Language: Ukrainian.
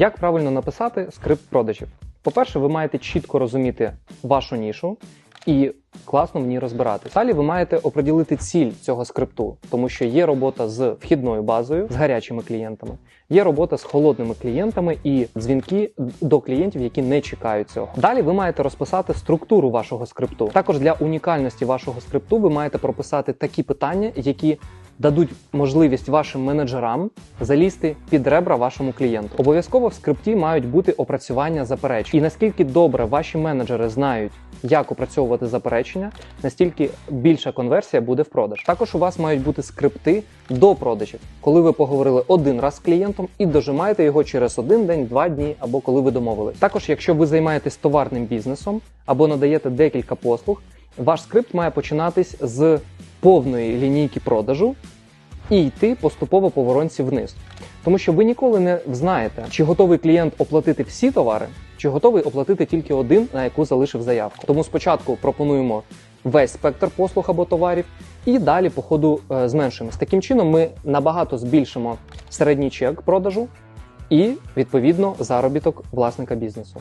Як правильно написати скрипт продажів? По-перше, ви маєте чітко розуміти вашу нішу і класно в ній розбиратись. Далі ви маєте оприділити ціль цього скрипту, тому що є робота з вхідною базою, з гарячими клієнтами, є робота з холодними клієнтами і дзвінки до клієнтів, які не чекають цього. Далі ви маєте розписати структуру вашого скрипту. Також для унікальності вашого скрипту ви маєте прописати такі питання, які дадуть можливість вашим менеджерам залізти під ребра вашому клієнту. Обов'язково в скрипті мають бути опрацювання заперечень. І наскільки добре ваші менеджери знають, як опрацьовувати заперечення, настільки більша конверсія буде в продаж. Також у вас мають бути скрипти до продажів, коли ви поговорили один раз з клієнтом і дожимаєте його через один день, два дні або коли ви домовились. Також, якщо ви займаєтесь товарним бізнесом або надаєте декілька послуг, ваш скрипт має починатись з повної лінійки продажу і йти поступово по воронці вниз. Тому що ви ніколи не знаєте, чи готовий клієнт оплатити всі товари, чи готовий оплатити тільки один, на яку залишив заявку. Тому спочатку пропонуємо весь спектр послуг або товарів, і далі по ходу е, зменшуємо. З таким чином ми набагато збільшимо середній чек продажу і відповідно заробіток власника бізнесу.